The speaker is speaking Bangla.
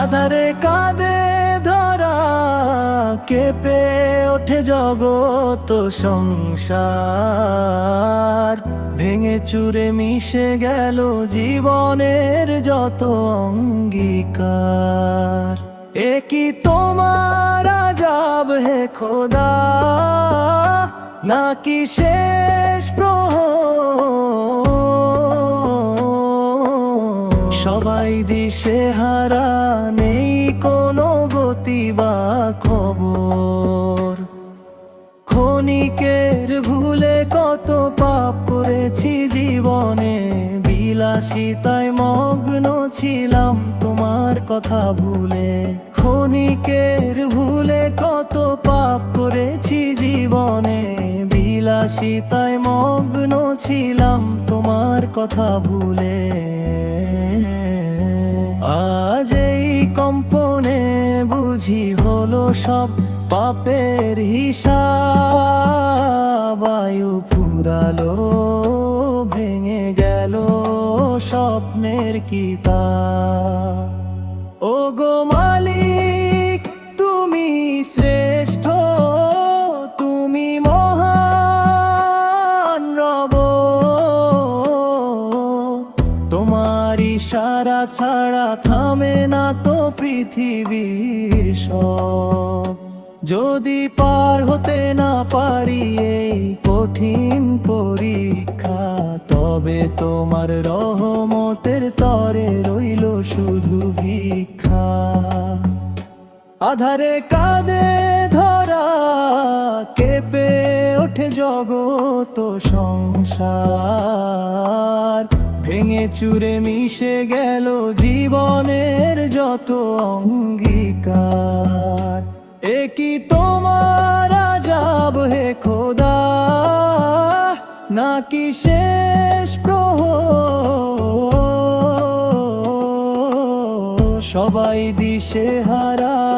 আধারে কাঁদে ধরা কেঁপে ওঠে জগত সংসার। চুরে মিশে গেল জীবনের যত অঙ্গীকার। এ কি তোমার আজাব হে খোদা? নাকি শেষ প্রহর? সবাই দিশে হারা নেই কোনো গতি বা খবর বিলাসিতায় মগ্ন ছিলাম তোমার কথা ভুলে। ক্ষণিকের ভুলে কত পাপ করেছি জীবনে। বিলাসিতায় মগ্ন ছিলাম তোমার কথা ভুলে। আজ এই কম্পনে বুঝি হলো সব পাপের হিসাব। বায়ু ফুরালো। স্বপ্নের কিতাব। ও গো মালিক, তুমি শ্রেষ্ঠ, তুমি মহান রব। তোমার ইশারা ছাড়া থামে না তো পৃথিবীর সব। যদি পার হতে না পারি এই কঠিন পরীক্ষা, তবে তোমার তরে রইল শুধু ভিক্ষা। আধারে কাঁদে ধরা, কেঁপে ওঠে জগত সংসার। ভেঙে চুরে মিশে গেল জীবনের যত অঙ্গীকার। এ কি তোমার আজাব হে খোদা? নাকি শেষ প্রহর সবাই দিশে হারা।